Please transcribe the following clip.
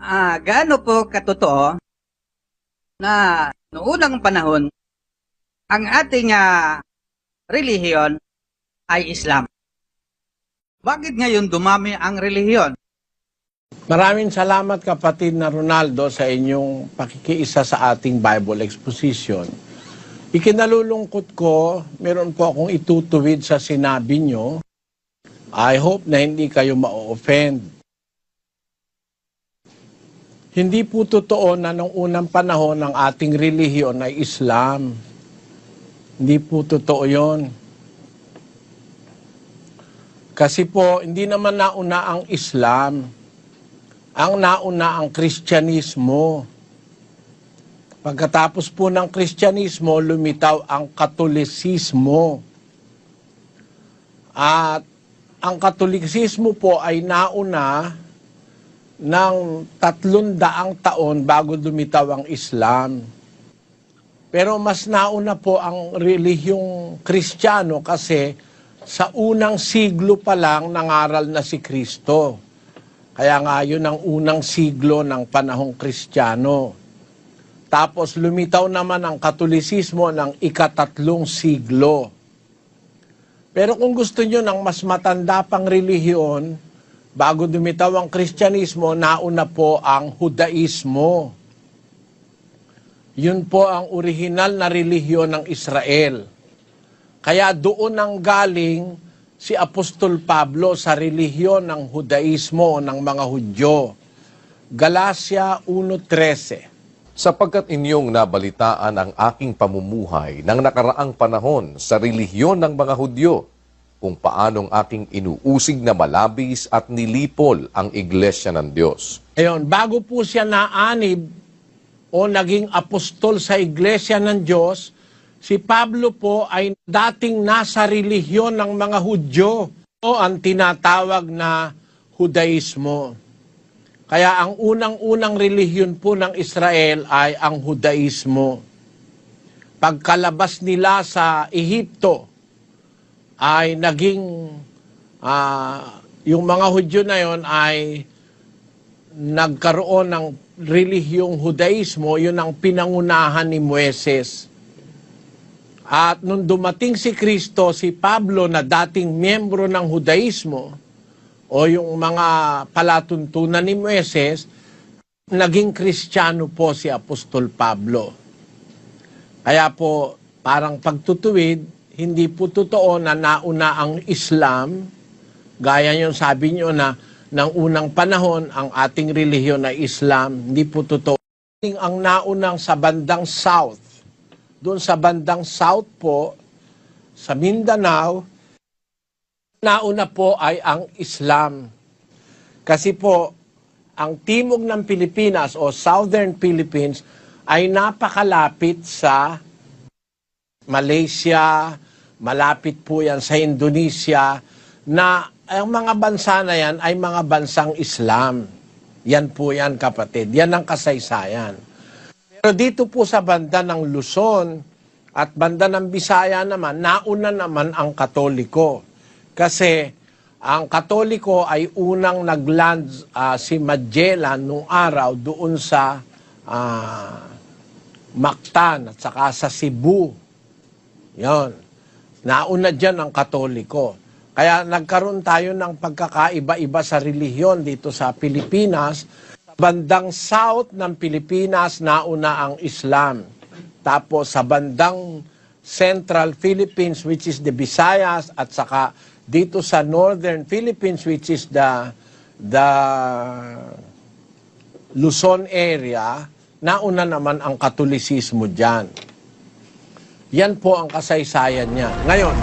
Ah, gaano po katotoo na noong panahon ang ating ah, relihiyon ay Islam? Bakit ngayon dumami ang relihiyon? Maraming salamat kapatid na Ronaldo sa inyong pakikiisa sa ating Bible exposition. Ikinalulungkot ko, meron po akong itutuwid sa sinabi nyo. I hope na hindi kayo ma-offend. Hindi po totoo na nung unang panahon ng ating relihiyon ay Islam. Hindi po totoo yon. Kasi po, hindi naman nauna ang Islam. Ang nauna ang Kristyanismo. Pagkatapos po ng Kristyanismo, lumitaw ang Katolisismo. At ang Katolisismo po ay nauna ng tatlong daang taon bago lumitaw ang Islam. Pero mas nauna po ang relihiyong Kristiyano kasi sa unang siglo pa lang nangaral na si Kristo. Kaya nga yun ang unang siglo ng panahong Kristiyano. Tapos lumitaw naman ang Katolisismo ng ikatatlong siglo. Pero kung gusto nyo ng mas matanda pang relihiyon, bago dumitaw ang Kristyanismo, nauna po ang Hudaismo. Yun po ang orihinal na relihiyon ng Israel. Kaya doon ang galing si Apostol Pablo sa relihiyon ng Hudaismo ng mga Hudyo. Galacia 1.13 sapagkat inyong nabalitaan ang aking pamumuhay ng nakaraang panahon sa relihiyon ng mga Hudyo, kung paanong aking inuusig na malabis at nilipol ang iglesia ng Diyos. Ayun, bago po siya naanib o naging apostol sa iglesia ng Diyos, si Pablo po ay dating nasa relihiyon ng mga Hudyo o ang tinatawag na Hudaismo. Kaya ang unang-unang relihiyon po ng Israel ay ang Hudaismo. Pagkalabas nila sa Ehipto, ay naging, ah, yung mga Hudyo na yon ay nagkaroon ng relihiyong Hudaismo, yun ang pinangunahan ni Moises. At nung dumating si Kristo, si Pablo na dating miyembro ng Hudaismo, o yung mga palatuntunan ni Moises, naging kristyano po si Apostol Pablo. Kaya po, parang pagtutuwid, hindi po totoo na nauna ang Islam, gaya yung sabi nyo na ng unang panahon, ang ating relihiyon ay Islam, hindi po totoo. Ang naunang sa bandang South, doon sa bandang South po, sa Mindanao, nauna po ay ang Islam. Kasi po, ang timog ng Pilipinas o Southern Philippines ay napakalapit sa Malaysia, malapit po yan sa Indonesia, na ang mga bansa na yan ay mga bansang Islam. Yan po yan kapatid, yan ang kasaysayan. Pero dito po sa banda ng Luzon at banda ng Bisaya naman, nauna naman ang Katoliko. Kasi ang Katoliko ay unang nagland uh, si Magellan nung araw doon sa uh, Mactan at saka sa Cebu. Yon. Nauna dyan ang Katoliko. Kaya nagkaroon tayo ng pagkakaiba-iba sa relihiyon dito sa Pilipinas. Sa bandang south ng Pilipinas, nauna ang Islam. Tapos sa bandang Central Philippines, which is the Visayas, at saka dito sa northern Philippines which is the the Luzon area, nauna naman ang katolisismo diyan. Yan po ang kasaysayan niya. Ngayon,